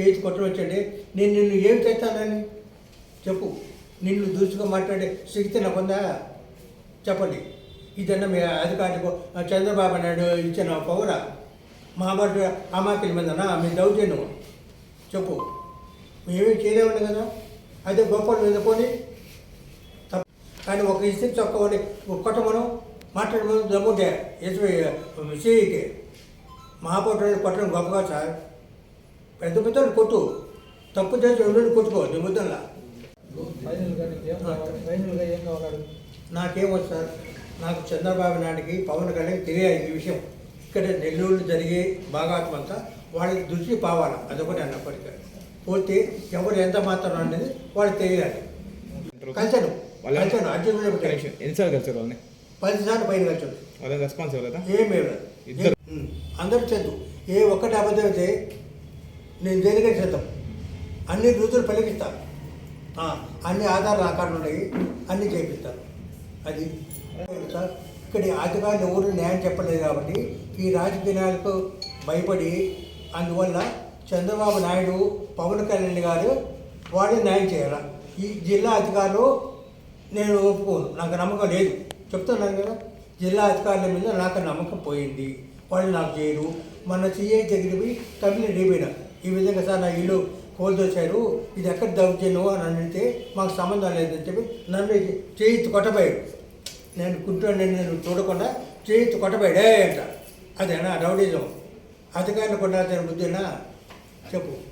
చేతి కొట్టడం కొట్టవచ్చండి నేను నిన్ను ఏం చేస్తానని చెప్పు. నిన్ను దూసుగా మాట్లాడే శక్తి నాకుందా? చెప్పండి. ఇదన్నా మీ అధికారికి చంద్రబాబు నాయుడు ఇచ్చిన పౌర మహాభారత అమాకిల మీదనా? మీ దౌర్జన్యం చెప్పు. మేమేం చేయలేమండి కదా. అదే గొప్ప మీద పోనీ. తప్ప కానీ ఒక ఇస్తే చొక్కవని కొట్టమను. మాట్లాడమని. దమ్ముంటే ఎస్వి సిఐకి మహాపౌరుని కొట్టడం గొప్పగా సార్. పెద్ద పెద్దలు కొట్టు. తప్పు చేసి రెండు కొట్టుకో నీ ముద్దల్లా నాకేమో సార్. నాకు చంద్రబాబు నాయుడికి పవన్ కళ్యాణ్ తెలియాలి ఈ విషయం. ఇక్కడ నెల్లూరు జరిగే భాగాత్మ అంతా వాళ్ళకి దృష్టి పోవాలి. అదొకటి అన్నప్పటికీ పోతే ఎవరు ఎంత మాత్రం అనేది వాళ్ళకి తెలియాలి. కలిసాను వాళ్ళ- కలిసాను నిమిషం. ఎన్నిసార్లు కలిసారు వాళ్ళని? పదిసార్లు పైన వాళ్ళ రెస్పాన్స్ ఇవ్వలేదా ఏమీ. అందరూ చేద్దు. ఏ ఒక్కటి అబద్ధం అయితే నేను దేనికైనా చేద్దాం. అన్ని రుజువులు పలికిస్తాను అన్ని ఆధారాలు ఆకారాలు ఉన్నాయి. అన్నీ చేపిస్తాను అది సార్ ఇక్కడ అధికారులు ఎవరు న్యాయం చెప్పలేదు కాబట్టి ఈ రాజకీయాలకు భయపడి అందువల్ల చంద్రబాబు నాయుడు పవన్ కళ్యాణ్ గారు వాళ్ళు న్యాయం చేయాలి? ఈ జిల్లా అధికారులు నేను ఒప్పుకోను. నాకు నమ్మకం లేదు. చెప్తున్నాను కదా జిల్లా అధికారుల మీద నాకు నమ్మకం పోయింది. వాళ్ళు నాకు చేయరు. మన సిఐ దగ్గర పోయి కంప్లైంట్ అయిపోయినా. ఈ విధంగా సార్ నా ఇల్లు కోల్దోశారు. ఇది ఎక్కడ దౌర్జన్యం అని అడిగితే మాకు సంబంధం లేదని చెప్పి నన్ను చేయి కొట్టబోయాడు. నేను కుంటున్నాను నేను చూడకుండా చేయి కొట్టబోయాడే. అంట. అదేనా? రౌడీజం. అధికారులు కొట్టాల్సిన బుద్ధినా చెప్పు.